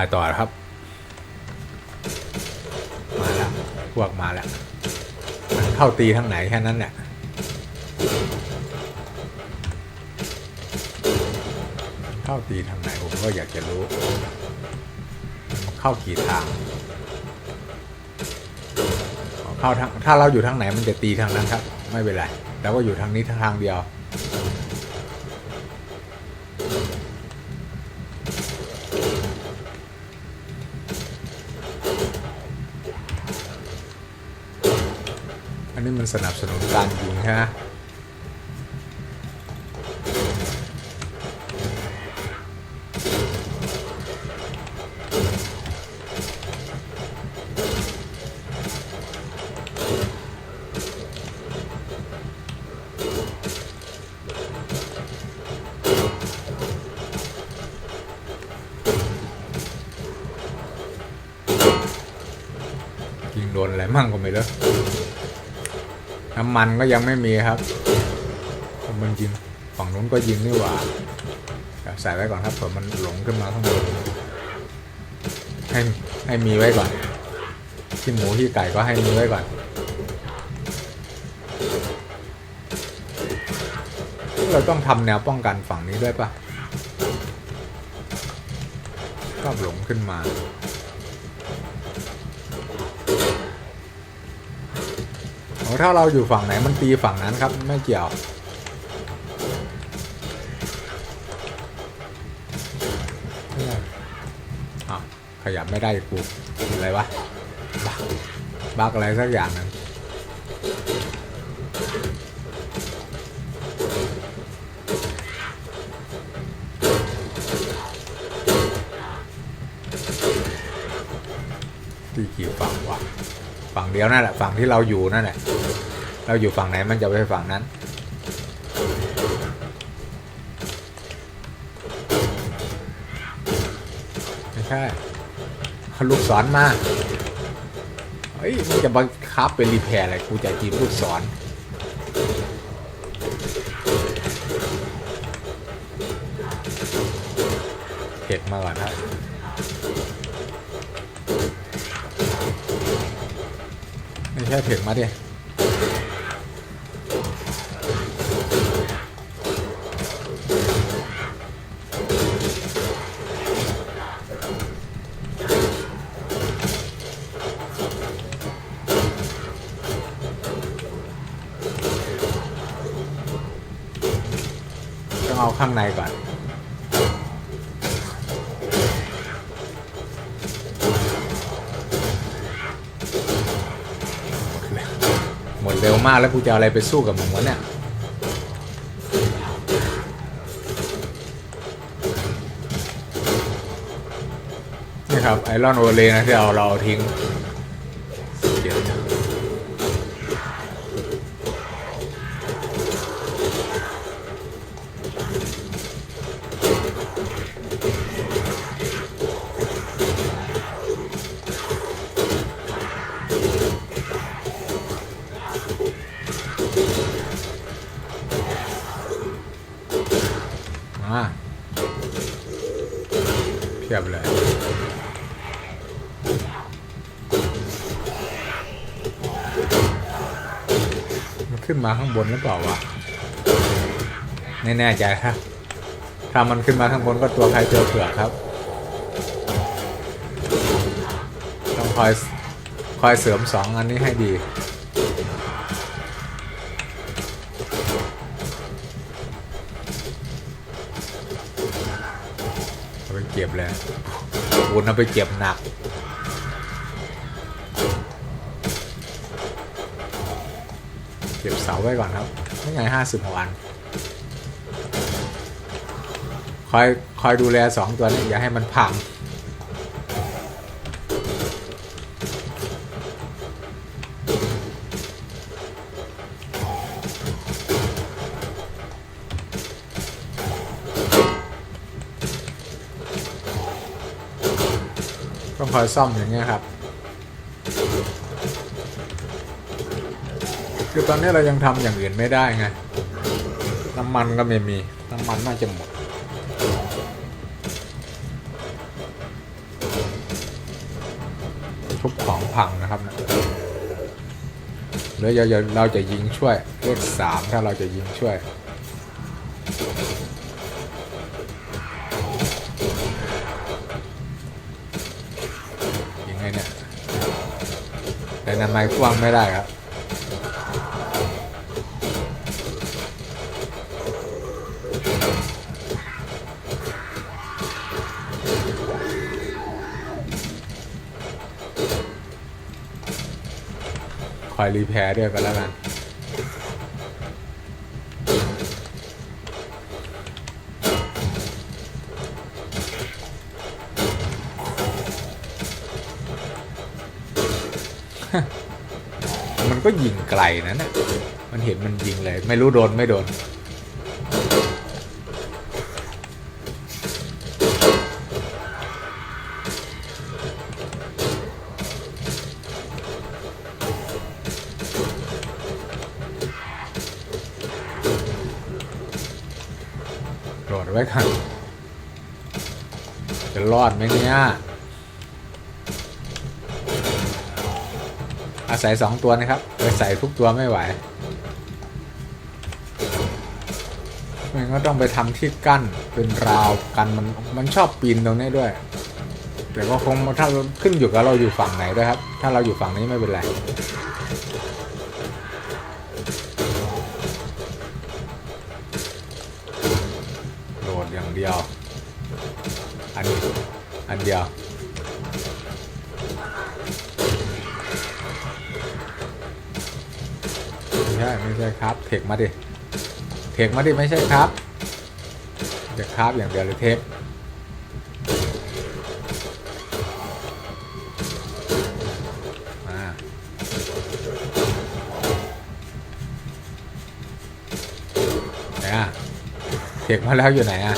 ถ่ายต่อครับ มาแล้วพวกมาแล้วมันเข้าตีทางไหนแค่นั้นแหละเข้าตีทางไหนผมก็อยากจะรู้ เข้ากี่ทางเข้าทางถ้าเราอยู่ทางไหนมันจะตีทางนั้นครับ ไม่เป็นไรเราก็อยู่ทางนี้ทางเดียว อันนี้มันสนับสนุนการยิงใช่ไหมยิงโดนอะไรมั่งก็ไม่รู้น้ำมันก็ยังไม่มีครับมันยิงฝั่งนู้นก็ยิงนี่หว่าใส่ไว้ก่อนครับเผื่อมันหลงขึ้นมาข้างบนให้ให้มีไว้ก่อน ที่หมูที่ไก่ก็ให้มีไว้ก่อนเราต้องทำแนวป้องกันฝั่งนี้ด้วยปะก็หลงขึ้นมา โอ้ ถ้าเราอยู่ฝั่งไหนมันตีฝั่งนั้นครับ ไม่เกี่ยว ขยับไม่ได้กูอะไรวะบักบักอะไรสักอย่างนึงตีกี่ฝั่งวะฝั่งเดียวนั่นแหละฝั่งที่เราอยู่นั่นแหละ เราอยู่ฝั่งไหนมันจะไปฝั่งนั้น ไม่ใช่เอาลูกศรมาเฮ้ยมันจะบังคับเป็นรีแพร์อะไรกูจะจีบลูกศรเผ็ดมาก่อนครับไม่ใช่เถึงมาดิ ต้องเอาข้าง ในก่อนหมดเร็วมากแล้วกูจะอะไรไปสู้กับมึงวะเนี่ยนี่ครับไอรอนโอเลนะที่เอาเราเอาทิ้ง นขึ้นมาข้างบนหรือเปล่าวะไม่แน่ใจครับถ้ามันขึ้นมาข้างบนก็ตัวใครตัวเผือกครับ ต้องคอยคอยเสริมสองอันนี้ให้ดีเอาไปเก็บเลยคุณเอาไปเก็บหนัก เก็บเสาไว้ก่อนครับไม่ไงห้าสิบวัน คอย คอยดูแลสองตัวนี้อย่าให้มันพังต้องคอยซ่อมอย่างเงี้ยครับ คือตอนนี้เรายังทำอย่างอื่นไม่ได้ไง น้ำมันก็ไม่มี น้ำมันน่าจะหมด ทุบของพังนะครับนะแล้วเราเราจะยิงช่วยเลขสามถ้าเราจะยิงช่วยยังไงเนี่ยแต่นาไม้กว้างไม่ได้ครับ คอยรีแพร์ด้วยกันแล้วกันมันก็ยิงไกลนะเนี่ยมันเห็นมันยิงเลย ไม่รู้โดนไม่โดน ไว้กันจะรอดไหมเนี่ยอาศัยสองตัวนะครับไปใส่ทุกตัวไม่ไหวมันก็ต้องไปทำที่กั้นเป็นราวกันมันมันชอบปีนตรงนี้ด้วย แต่ก็คงถ้าขึ้นอยู่กับเราอยู่ฝั่งไหนด้วยครับ ถ้าเราอยู่ฝั่งนี้ไม่เป็นไร เดียว อันนี้อันเดียว ไม่ใช่ไม่ใช่ครับ เทคมาดิ เทคมาดิไม่ใช่ครับจะครับอย่างเดียวเลยเทคมาไหนอะเทคมาแล้วอยู่ไหนอะ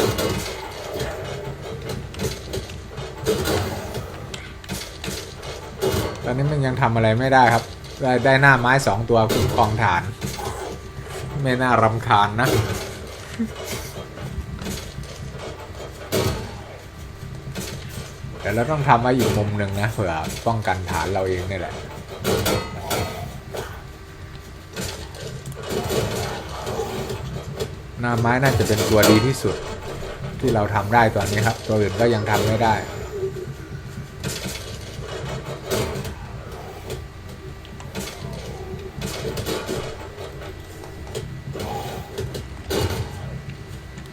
นี้มันยังทำอะไรไม่ได้ครับ ได้ได้หน้าไม้สองตัวคุ้มครองฐาน ไม่น่ารำคาญนะแต่เราต้องทำไว้อีกมุมหนึ่งนะเผื่อป้องกันฐานเราเองนี่แหละหน้าไม้น่าจะเป็นตัวดีที่สุดที่เราทำได้ตอนนี้ครับ ตัวอื่นก็ยังทำไม่ได้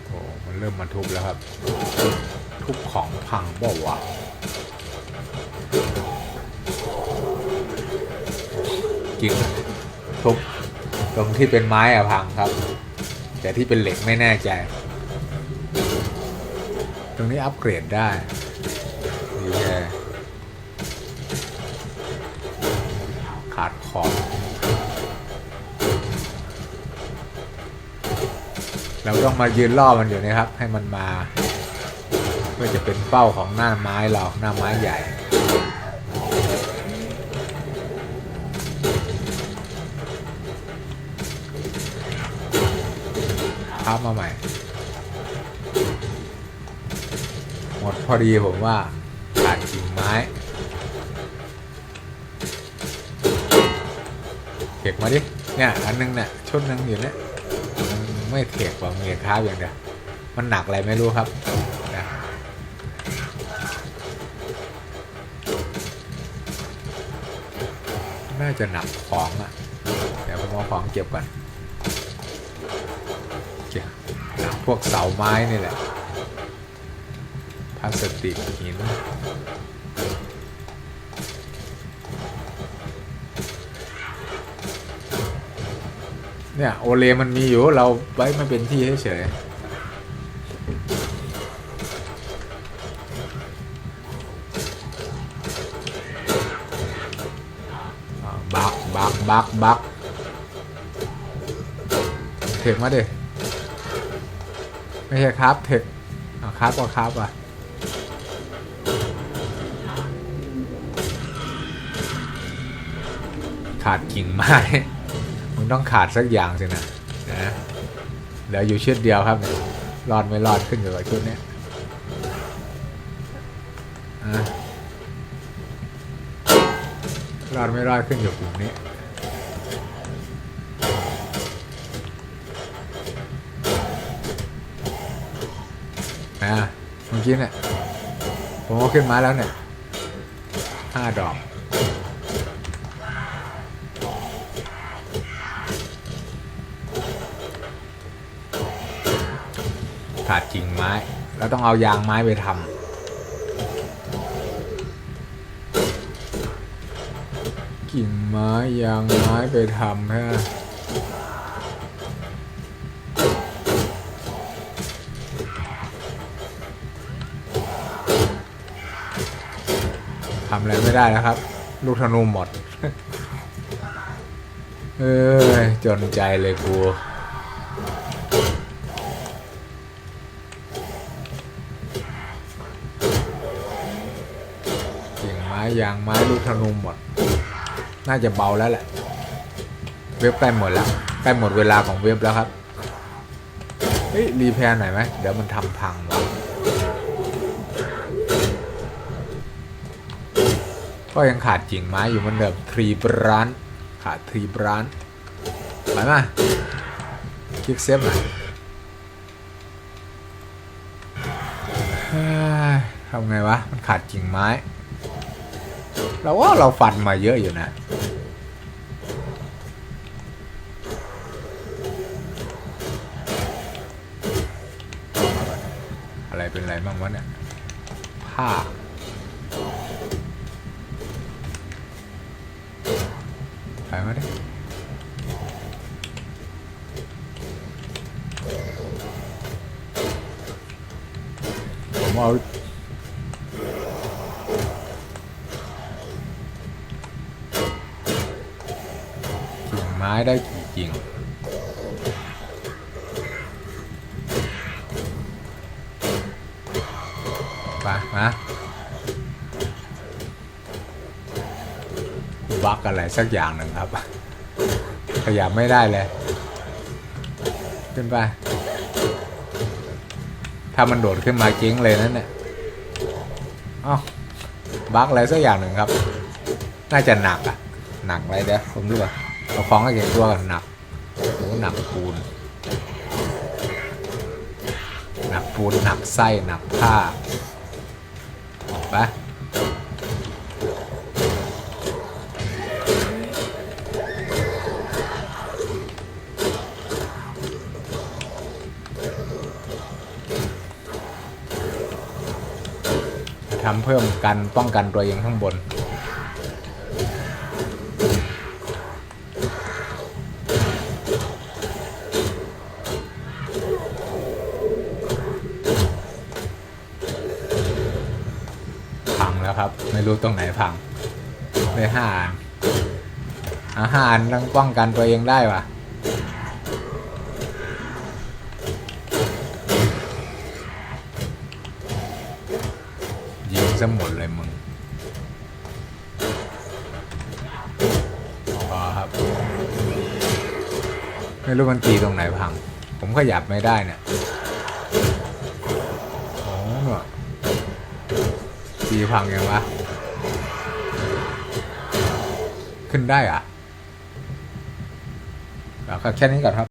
โอ้มันเริ่มมาทุบแล้วครับ ทุบของพังบ่าวะจริงทุบตรงที่เป็นไม้อะพังครับ แต่ที่เป็นเหล็กไม่แน่ใจ ตรงนี้อัปเกรดได้ดีแค่ขาดขอบ เราต้องมายืนล่อมันอยู่นะครับ ให้มันมา เพื่อจะเป็นเป้าของหน้าไม้เราหน้าไม้ใหญ่พับมาใหม่ หมดพอดีผมว่าขาดกิ่งไม้ เก็บมาดิ เนี่ย อันนึงเนี่ยชุดนึงอยู่เนี่ย ไม่เทกว่าเมียค้าอย่างเดียวมันหนักอะไรไม่รู้ครับนะน่าจะหนักของอะ เดี๋ยวผมเอาของเก็บก่อนเก็บหนักพวกเสาไม้นี่แหละพลาสติกหิน เนี่ยโอเลมันมีอยู่เราไว้ไม่เป็นที่เฉยบักบักบักบักเทคมาดิไม่ใช่ครับเทคอ่าครับก็ครับอะขาดกิ่งไม้ ต้องขาดสักอย่างสินะนะเหลืออยู่ชุดเดียวครับรอดไม่รอดขึ้นอยู่กับชุดนี้อะรอดไม่รอดขึ้นอยู่กลุ่มนี้อ่าเมื่อกี้เนี่ยผมก็ขึ้นมาแล้วเนี่ยห้าดอก ขาดกิ่งไม้ แล้วต้องเอายางไม้ไปทำกิ่งไม้ยางไม้ไปทำฮะทำอะไรไม่ได้แล้วครับ ลูกธนูหมด เอ้ยจนใจเลยกู กิ่งไม้างไม้ลูกธนูหมด น่าจะเบาแล้วแหละ เว็บใกล้หมดแล้วใกล้หมดเวลาของเว็บแล้วครับเฮ้ยรีแพร์หน่อยไหมเดี๋ยวมันทำพังวะก็ยังขาดกิ่งไม้อยู่เหมันเดิมทรีบรานขาดทรีบรานไปมาคลิกเซฟหน่อยทำไงวะ มันขาดกิ่งไม้ เราว่าเราฟันมาเยอะอยู่นะ อะไรเป็นอะไรบ้างวะเนี่ย ผ้าไปมาดิผมเอา กิ่งไม้ได้กี่กิ่งไปมาบักอะไรสักอย่างหนึ่งครับ ขยับไม่ได้เลย ขึ้นไป ถ้ามันโดดขึ้นมาเจ๊งเลยนั่นเนี่ยอ้าวบักอะไรสักอย่างหนึ่งครับ น่าจะหนักอะหนักอะไรเดี๋ยวผมดูก่อน เอาของให้เก่งตัวกันหนักโอ้หนักปูน หนักปูนหนักไส้หนักผ้าไปทำเพิ่มกันป้องกันตัวเองข้างบน พังแล้วค รู้ตรงไหนพังได้ห้าอันอาหารต้องป้องกันตัวเองได้วะยิงซะหมดเลยมึงพอครับ ไม่รู้มันตีตรงไหนพัง ผมขยับไม่ได้เนี่ยโอ้เนอะตีพังยังวะ ขึ้นได้อะแล้วก็แค่นี้ก่อนครับ